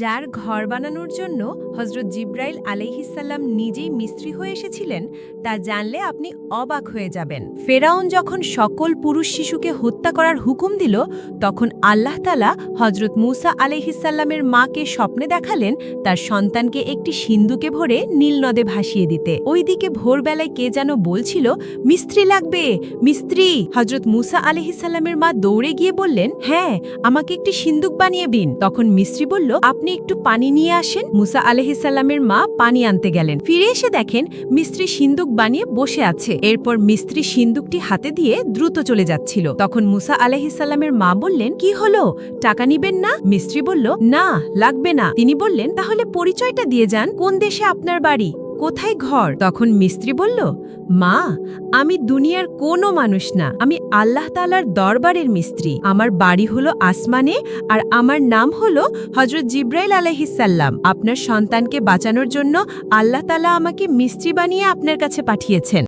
যার ঘর বানানোর জন্য হজরত জিব্রাইল আলাইহিসাল্লাম নিজেই মিস্ত্রি হয়ে এসেছিলেন, তা জানলে আপনি অবাক হয়ে যাবেন। ফেরাউন যখন সকল পুরুষ শিশুকে হত্যা করার হুকুম দিল, তখন আল্লাহ তালা হজরত মুসা আলাইহিসাল্লামের মাকে স্বপ্নে দেখালেন তার সন্তানকে একটি সিন্ধুকে ভরে নীল নদে ভাসিয়ে দিতে। ওইদিকে ভোরবেলায় কে যেন বলছিল, মিস্ত্রি লাগবে, মিস্ত্রি! হজরত মুসা আলহিসাল্লামের মা দৌড়ে গিয়ে বললেন হ্যাঁ আমাকে একটি সিন্দুক বানিয়ে দিন। তখন মিস্ত্রি বলল, আপনি একটু পানি নিয়ে আসেন। মুসা আলহিসাল্লামের মা পানি আনতে গেলেন। ফিরে এসে দেখেন মিস্ত্রি সিন্দুক বানিয়ে বসে আছে। এরপর মিস্ত্রি সিন্দুকটি হাতে দিয়ে দ্রুত চলে যাচ্ছিল। তখন মুসা আলহিসাল্লামের মা বললেন, কি হলো? টাকা নিবেন না? মিস্ত্রি বলল, না, লাগবে না। তিনি বললেন, তাহলে পরিচয়টা দিয়ে যান। কোন দেশে আপনার বাড়ি? কোথায় ঘর? তখন মিস্ত্রি বলল, মা, আমি দুনিয়ার কোনো মানুষ না। আমি আল্লাহ তালার দরবারের মিস্ত্রি। আমার বাড়ি হলো আসমানে আর আমার নাম হলো হজরত জিব্রাইল আলহিসাল্লাম আপনার সন্তানকে বাঁচানোর জন্য আল্লাহ তালা আমাকে মিস্ত্রি বানিয়ে আপনার কাছে পাঠিয়েছেন।